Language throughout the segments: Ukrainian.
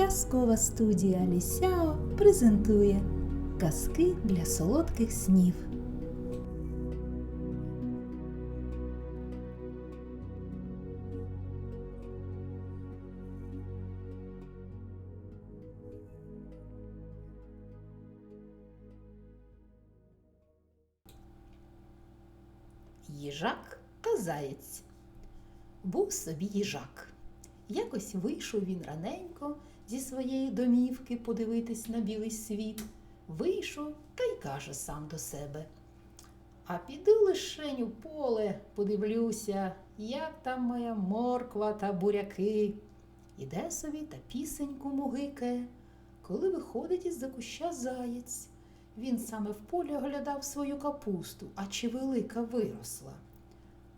Казкова студія Лісяо презентує казки для солодких снів. Їжак та заєць. Був собі їжак. Якось вийшов він раненько зі своєї домівки подивитись на білий світ. Вийшов та й каже сам до себе. А піду лишень у поле, подивлюся, як там моя морква та буряки. Іде собі та пісеньку мугикає, коли виходить із-за куща заєць. Він саме в полі оглядав свою капусту, а чи велика виросла.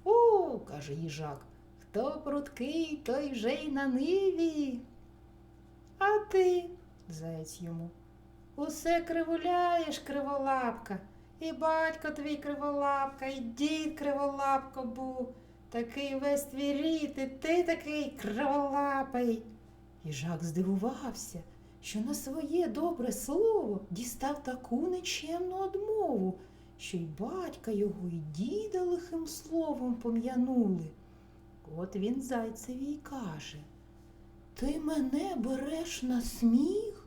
О, каже їжак, хто прудкий, той вже й на ниві. А ти, заєць йому, усе кривуляєш, криволапка, і батько твій криволапка, і дід криволапко був, такий весь твій рід, і ти такий криволапий. Їжак здивувався, що на своє добре слово дістав таку нечемну одмову, що й батька його, і діда лихим словом пом'янули. От він зайцеві й каже Ти мене береш на сміх,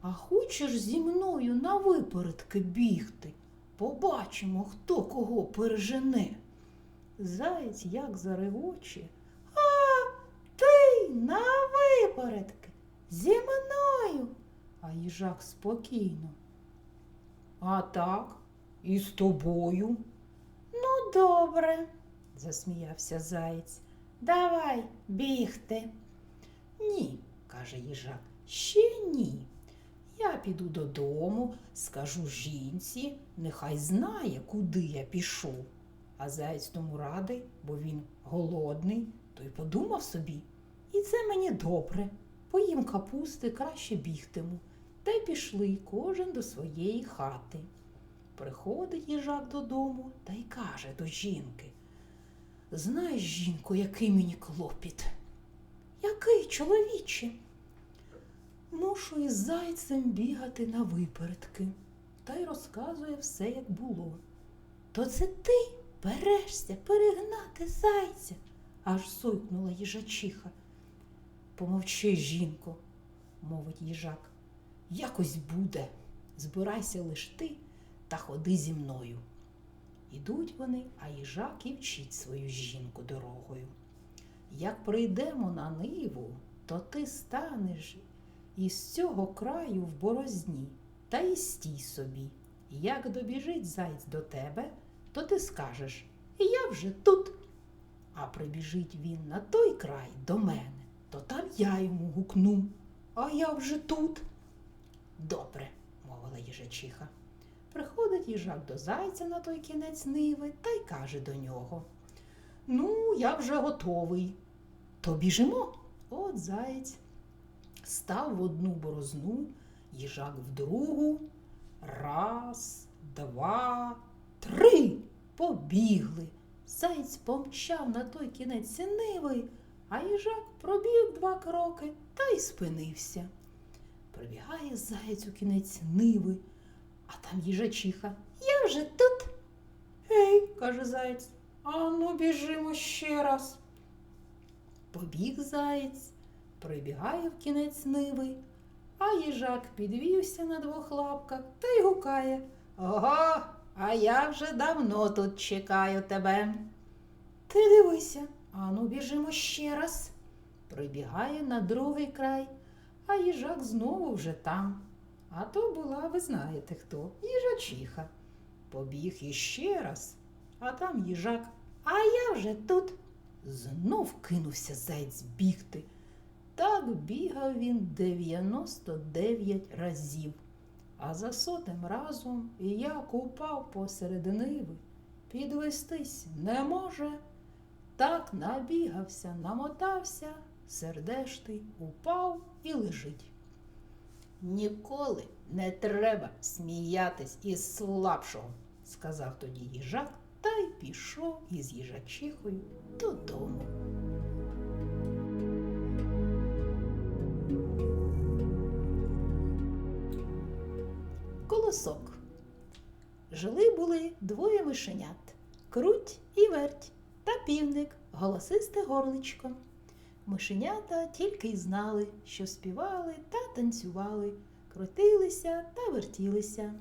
а хочеш зі мною на випередки бігти? Побачимо, хто кого пережене. Заєць як зарегоче. А ти на випередки зі мною. А їжак спокійно. А так, і з тобою. Ну, добре, засміявся заєць. Давай бігти. Ні, каже їжак, ще ні. Я піду додому, скажу жінці, нехай знає, куди я пішов. А заєць тому радий, бо він голодний, то й подумав собі. І це мені добре. Поїм капусти, краще бігтиму. Та й пішли кожен до своєї хати. Приходить їжак додому та й каже до жінки. Знаєш, жінко, який мені клопіт? Який, чоловіче? Мушу із зайцем бігати на випередки. Та й розказує все, як було. То це ти берешся перегнати зайця, аж сойкнула їжачиха. Помовчи, жінко, мовить їжак. Якось буде. Збирайся лиш ти та ходи зі мною. Ідуть вони, а їжак і вчить свою жінку дорогою. Як прийдемо на ниву, то ти станеш із цього краю в борозні та й стій собі. Як добіжить зайць до тебе, то ти скажеш Я вже тут. А прибіжить він на той край до мене, то там я йому гукну, а я вже тут. Добре, мовила їжачиха. Приходить їжак до зайця на той кінець ниви та й каже до нього Ну, я вже готовий. То біжимо. От заєць став в одну борозну, їжак в другу. Раз, два, три. Побігли. Заєць помчав на той кінець ниви, а їжак пробіг два кроки та й спинився. Прибігає заєць у кінець ниви, а там їжачиха. Я вже тут. Гей, каже заєць, а ну біжимо ще раз. Побіг заєць, прибігає в кінець ниви, а їжак підвівся на двох лапках та й гукає. Ого, а я вже давно тут чекаю тебе. Ти дивися, ану біжимо ще раз. Прибігає на другий край, а їжак знову вже там. А то була, ви знаєте хто, їжачиха. Побіг іще раз, а там їжак, а я вже тут. Знов кинувся зайць бігти. Так бігав він 99 разів, а за сотим разом як упав посеред ниви. Підвестись не може. Так набігався, намотався, сердештий упав і лежить. Ніколи не треба сміятись із слабшого, сказав тоді їжак та й пішов із їжачихою додому. Колосок. Жили були двоє мишенят круть і верть та півник, голосисте горличко. Мишенята тільки й знали, що співали та танцювали, крутилися та вертілися.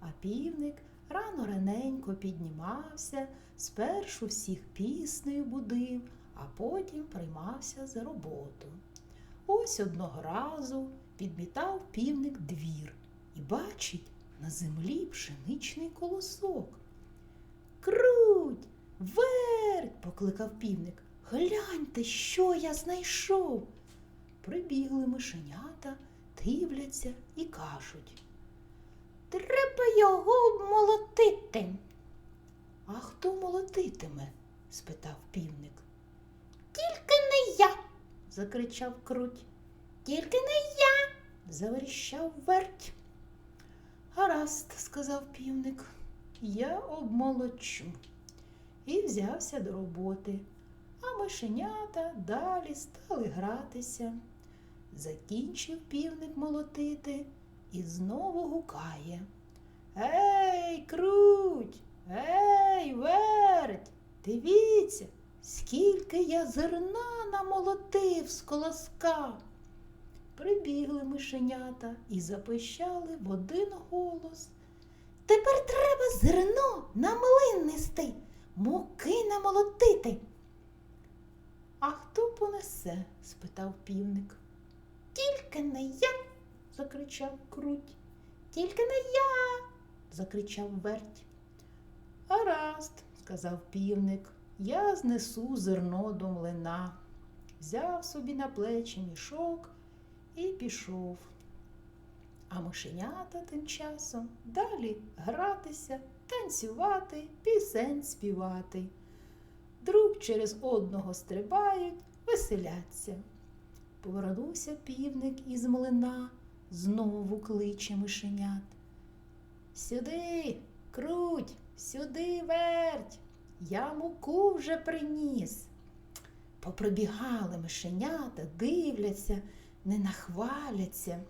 А півник рано раненько піднімався, спершу всіх піснею будив, а потім приймався за роботу. Ось одного разу підмітав півник двір і бачить на землі пшеничний колосок. Круть, верть, покликав півник. Гляньте, що я знайшов. Прибігли мишенята, дивляться і кажуть. Треба його обмолотити. А хто молотитиме? спитав півник. Тільки не я, закричав круть. Тільки не я, заверіщав верть. Гаразд, сказав півник, я обмолочу. І взявся до роботи, а мишенята далі стали гратися. Закінчив півник молотити і знову гукає. Ей, круть, ей, верть, дивіться, скільки я зерна намолотив з колоска. Прибігли мишенята і запищали в один голос. Тепер треба зерно на млин нести, муки намолотити. А хто понесе? спитав півник. Тільки не я, закричав круть. Тільки не я, закричав верть. Гаразд, сказав півник, я знесу зерно до млина. Взяв собі на плечі мішок і пішов. А мишенята тим часом далі гратися, танцювати, пісень співати. Друг через одного стрибають, веселяться. Повернувся півник із млина, знову кличе мишенят. Сюди, круть, сюди верть, я муку вже приніс. Поприбігали мишенята, дивляться, не нахваляться.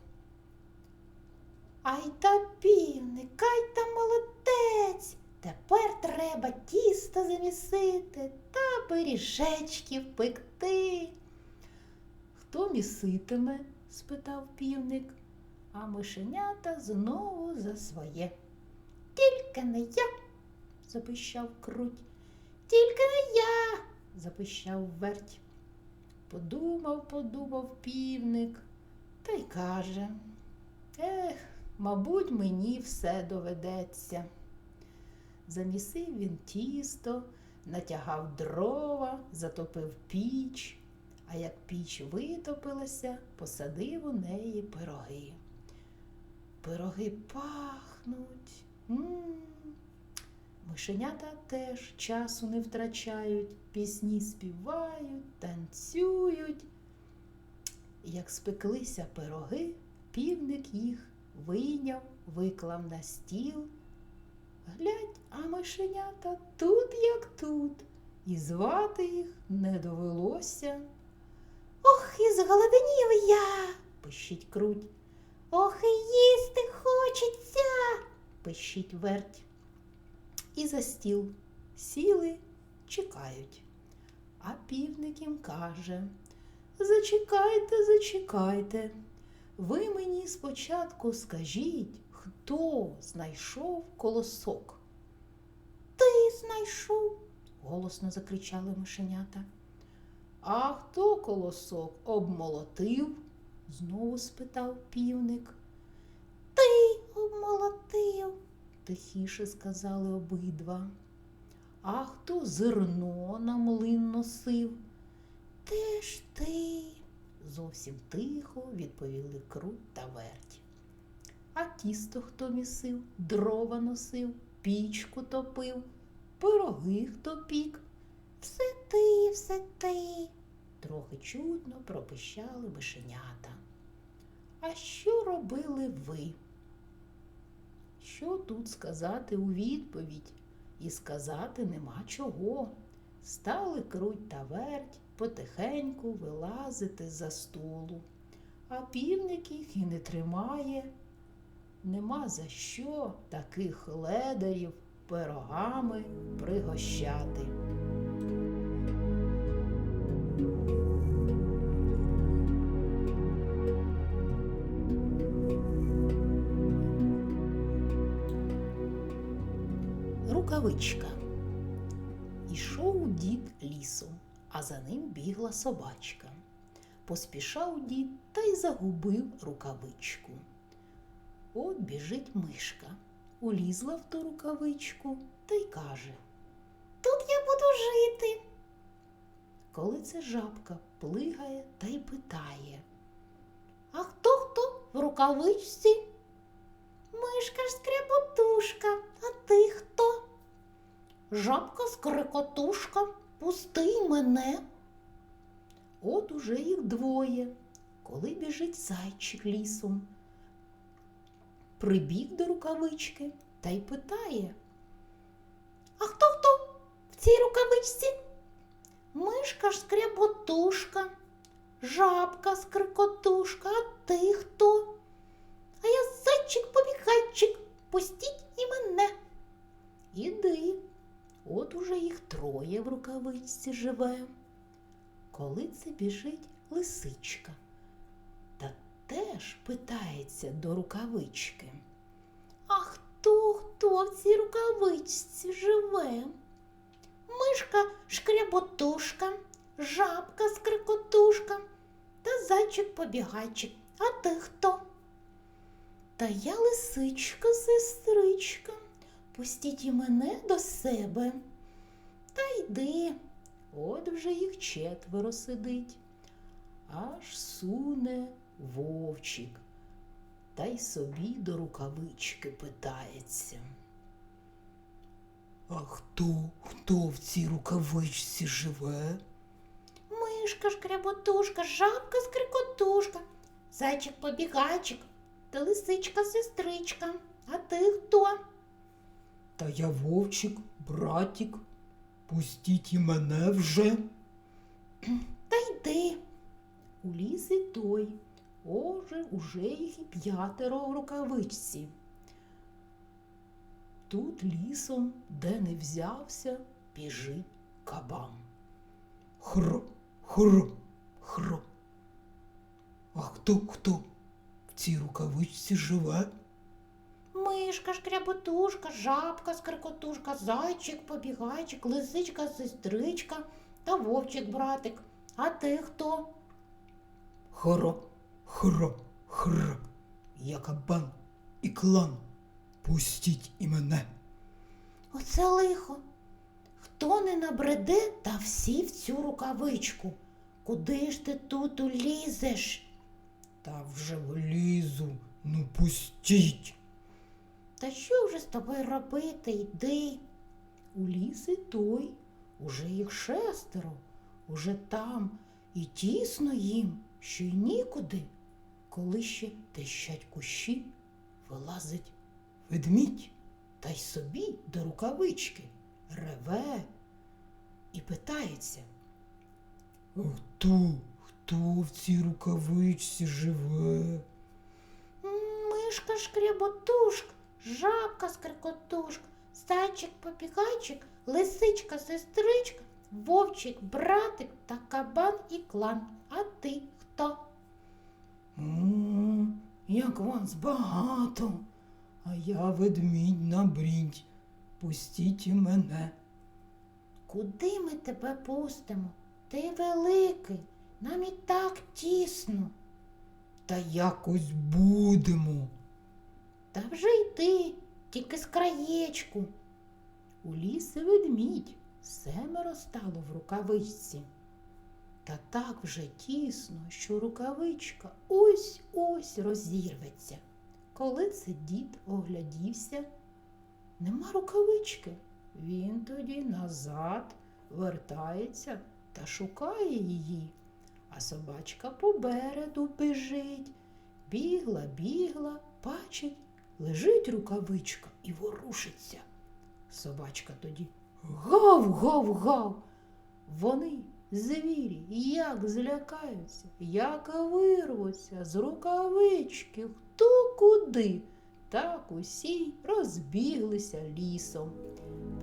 Ай та півник, ай та молодець. Тепер треба тісто замісити та пиріжечків пекти. Хто міситиме? спитав півник, а мишенята знову за своє. Тільки не я, запищав круть. Тільки не я, запищав верть. Подумав, подумав півник та й каже. Ех, мабуть, мені все доведеться. Замісив він тісто, натягав дрова, затопив піч, а як піч витопилася, посадив у неї пироги. Пироги пахнуть. М-м. Мишенята теж часу не втрачають, пісні співають, танцюють. Як спеклися пироги, півник їх вийняв, виклав на стіл. Глядь, а мишенята тут, як тут, і звати їх не довелося. Ох, і зголоднів я, пищить круть. Ох, їсти хочеться, пищить верть. І за стіл сіли, чекають. А півник їм каже Зачекайте, зачекайте. Ви мені спочатку скажіть, хто знайшов колосок? Ти знайшов, голосно закричали мишенята. А хто колосок обмолотив? Знову спитав півник. Ти обмолотив, тихіше сказали обидва. А хто зерно на млин носив? Теж ти, зовсім тихо відповіли круть та верть. А тісто хто місив, дрова носив, пічку топив, пироги хто пік. Все ти, все ти, трохи чудно пропищали мишенята. А що робили ви? Що тут сказати у відповідь? І сказати нема чого. Стали круть та верть потихеньку вилазити за столу, а півник їх і не тримає. нема за що таких ледарів пирогами пригощати. Рукавичка. Ішов дід лісом, а за ним бігла собачка. Поспішав дід та й загубив рукавичку. От біжить мишка, улізла в ту рукавичку та й каже Тут я буду жити. Коли це жабка плигає та й питає А хто хто в рукавичці? Мишка ж скряботушка, а ти хто? Жабка скрикотушка, пусти мене. От уже їх двоє, коли біжить зайчик лісом. Прибіг до рукавички та й питає. А хто хто в цій рукавичці? Мишка ж скряботушка, жабка скрикотушка, а ти хто? А я зайчик побігайчик, пустіть і мене. Іди, от уже їх троє в рукавичці живе. Коли це біжить лисичка, та теж питається до рукавички. А хто хто в цій рукавичці живе? Мишка шкряботушка, жабка скрикотушка та зайчик побігайчик. А ти хто? Та я лисичка, сестричка, пустіть і мене до себе. Та йди, от вже їх четверо сидить, аж суне вовчик, та й собі до рукавички питається. А хто, хто в цій рукавичці живе? Мишка шкряботушка, жабка скрикотушка, зайчик побігайчик та лисичка сестричка. А ти хто? Та я вовчик, братік. Пустіть і мене вже. Та йди. У ліс і той. Оже, уже їх і п'ятеро в рукавичці. Тут лісом, де не взявся, біжить кабан. Хро, хро, хро. А хто, хто в цій рукавичці живе? Мишка, шкряботушка, жабка, скрикотушка, зайчик, побігайчик, лисичка, сестричка та вовчик братик. А ти хто? Хро, хро, хро. Я кабан і клан. Пустіть і мене. Оце лихо. Хто не набреде, та всі в цю рукавичку. Куди ж ти тут улізеш? Та вже влізу, ну пустіть. Та що вже з тобою робити? Йди. У ліс і той, уже їх шестеро, уже там і тісно їм, що й нікуди, коли ще тещать кущі, вилазить ведмідь та й собі до рукавички реве і питається. Хто, хто в цій рукавичці живе? Мишка шкряботушка, жабка скрикотушка, зайчик попігайчик, лисичка сестричка, вовчик братик та кабан і клан. А ти хто? М, Як вас багато, а я ведмідь на брідь. Пустіть і мене. Куди ми тебе пустимо? Ти великий, нам і так тісно. Та якось будемо. Та вже йди, тільки з краєчку. У ліс ведмідь, семеро стало в рукавичці. Та так вже тісно, що рукавичка ось ось розірветься. Коли це дід оглядівся, нема рукавички. Він тоді назад вертається та шукає її, а собачка попереду біжить. Бігла, бігла, бачить, лежить рукавичка і ворушиться. Собачка тоді гав, гав, гав. Вони, звірі, як злякаються, як вирвуться з рукавички, хто куди, так усі розбіглися лісом.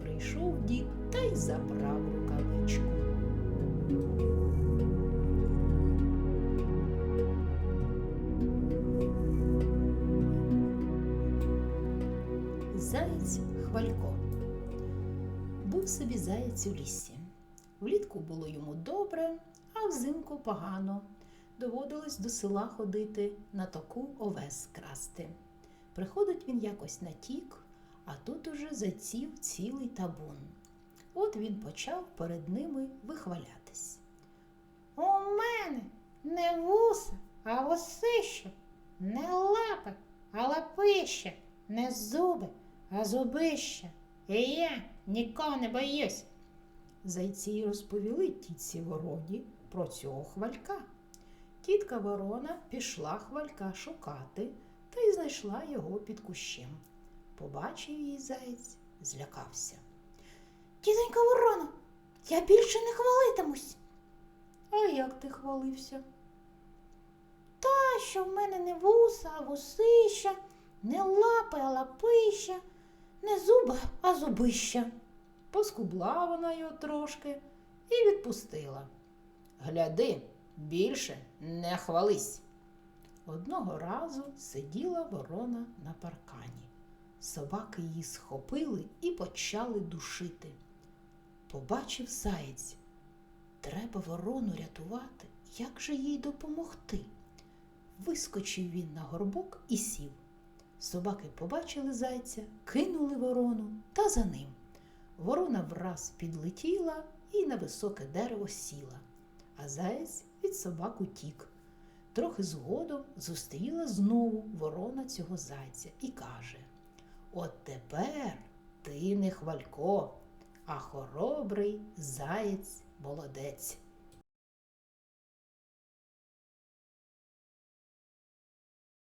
Прийшов дід та й забрав рукавичку. Собі заєць у лісі. Влітку було йому добре, а взимку погано. Доводилось до села ходити на таку овес красти. Приходить він якось на тік, а тут уже зайців цілий табун. От він почав перед ними вихвалятись. У мене не вуса, а восище, не лапи, а лапище, не зуби, а зубище. І я нікого не боюсь. Зайці розповіли тітці вороні про цього хвалька. Тітка ворона пішла хвалька шукати та й знайшла його під кущем. Побачив її заєць, злякався. Тітонька ворона, я більше не хвалитимусь. А як ти хвалився? Та, що в мене не вуса, а вусища, не лапи, а лапища, не зуба, а зубища. Поскубла вона його трошки і відпустила. Гляди, більше не хвались. Одного разу сиділа ворона на паркані. Собаки її схопили і почали душити. Побачив заєць. Треба ворону рятувати. Як же їй допомогти? Вискочив він на горбок і сів. Собаки побачили зайця, кинули ворону та за ним. Ворона враз підлетіла і на високе дерево сіла, а заєць від собак утік. Трохи згодом зустріла знову ворона цього зайця і каже: От тепер ти не хвалько, а хоробрий заєць молодець.